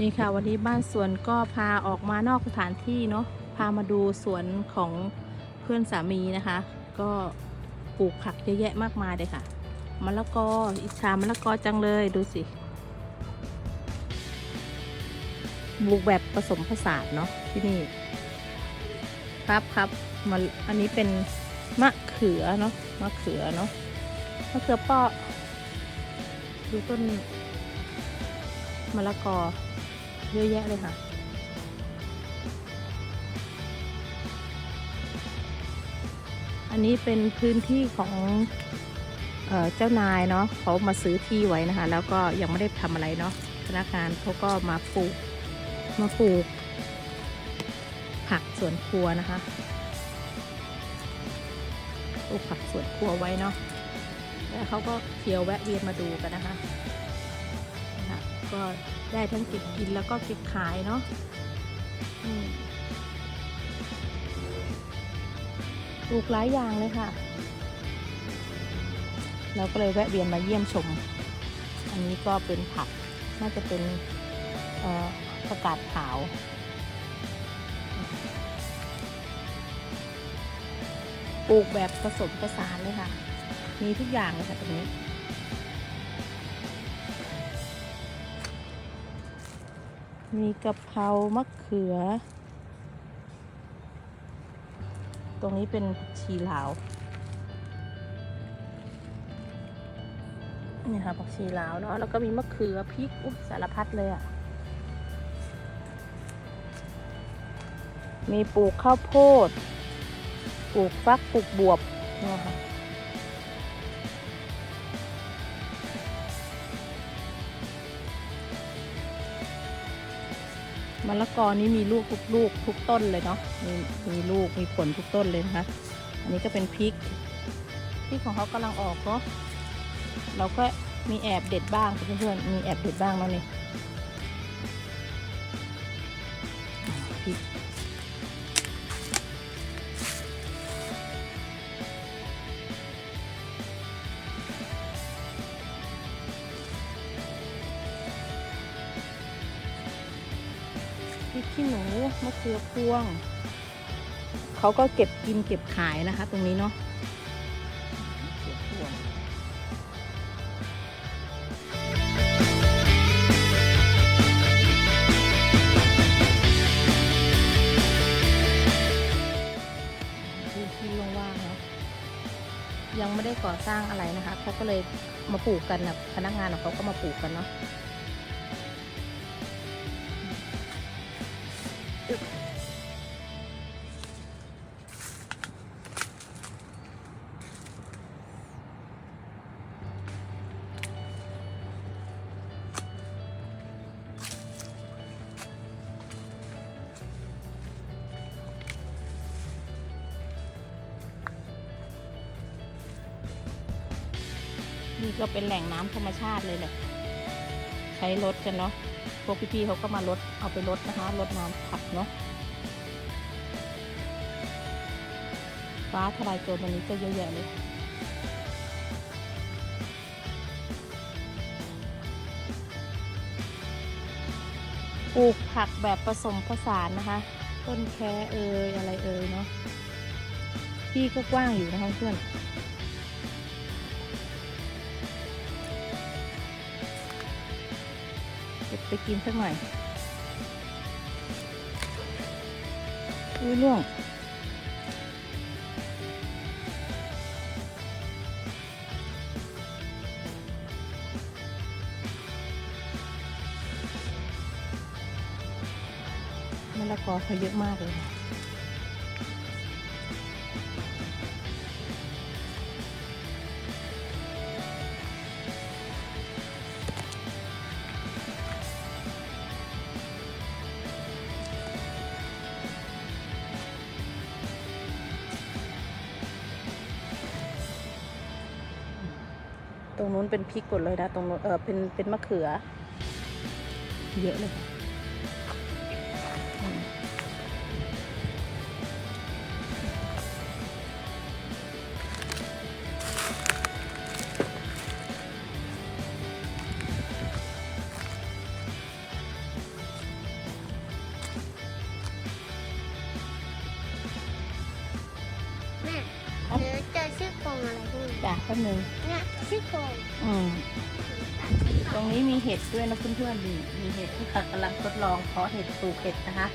นี่ค่ะวันนี้บ้านสวนก็พาออกมานอกสถานที่เนาะพามาดูสวนของเพื่อนสามีนะคะ ก็ปลูกผักเยอะแยะมากมายเลยค่ะมะละกออิจฉามะละกอจังเลยดูสิปลูกแบบผสมผสานเนาะที่นี่ ครับครับมาอันนี้เป็นมะเขือเนาะมะเขือเนาะมะเขือเปาะดูต้นมะละกอ เยอะแยะเลยค่ะ อันนี้เป็นพื้นที่ของเออเจ้านายเนาะเขามาซื้อที่ไว้นะคะ แล้วก็ยังไม่ได้ทำอะไรเนาะธนาคารเขาก็มาปลูกมาปลูก ผักสวนครัวนะคะปลูกผักสวนครัวไว้เนาะแล้วเขาก็เที่ยวแวะเวียนมาดูกันนะคะนะคะก็ได้ทั้งเก็บกินแล้วก็เก็บขายเนาะอืมปลูกหลายอย่างเลยค่ะ เราก็เลยแวะเวียนมาเยี่ยมชม อันนี้ก็เป็นผัก น่าจะเป็นเอ่อประกาศขาว ปลูกแบบผสมผสานเลยค่ะ มีทุกอย่างเลยค่ะตรงนี้ มีกะเพรามะเขือ ตรงนี้เป็นชีลาว นี่ค่ะผักชีลาวเนาะ แล้วก็มีมะเขือพริกอุ๊ยสารพัดเลยอะ่ะ มีปลูกข้าวโพด ปลูกฟัก ปลูกบวบเนี่ยค่ะ มะละกอนี้มีลูกทุกลูกทุกต้นเลยเนาะมีมีลูกมีผลทุกต้นเลยนะคะ อันนี้ก็เป็นพริกพริกของเขากำลังออกเนาะเราก็มีแอบเด็ดบ้างเพื่อนๆมีแอบเด็ดบ้างแล้วนี่พริก ขี้หนูมะเขือพวง เขาก็เก็บกินเก็บขายนะคะ ตรงนี้เนาะมะเขือพวงพื้นที่ว่างๆเนาะยังไม่ได้ก่อสร้างอะไรนะคะเขาก็เลยมาปลูกกันนะพนักงานของเขาก็มาปลูกกันเนาะ นี่ก็เป็นแหล่งน้ำธรรมชาติเลยแหละ ใช้รถกันเนาะ พวกพี่ๆเขาก็มาลดเอาไปลดนะคะลดน้ำผักเนาะ ฟ้าทลายโจรวันนี้ก็เยอะแยะเลยปลูกผักแบบผสมผสานนะคะ ต้นแคเอยอะไรเอยเนาะที่ก็กว้างอยู่นะคะเพื่อน เก็บไปกินสักหน่อยอุ้ยล่วงมะละกอเขาเยอะมากเลย ตรงนู้นเป็นพริกหมดเลยนะ ตรงนู้นเออเป็นเป็นมะเขือ เยอะเลย ป๊บนึงเนี่ยซี่โครงอืมตรงนี้มีเห็ดด้วยนะเพื่อนๆดีมีเห็ดที่ค่ะกำลังทดลองเพาะเห็ดปลูกเห็ดนะคะ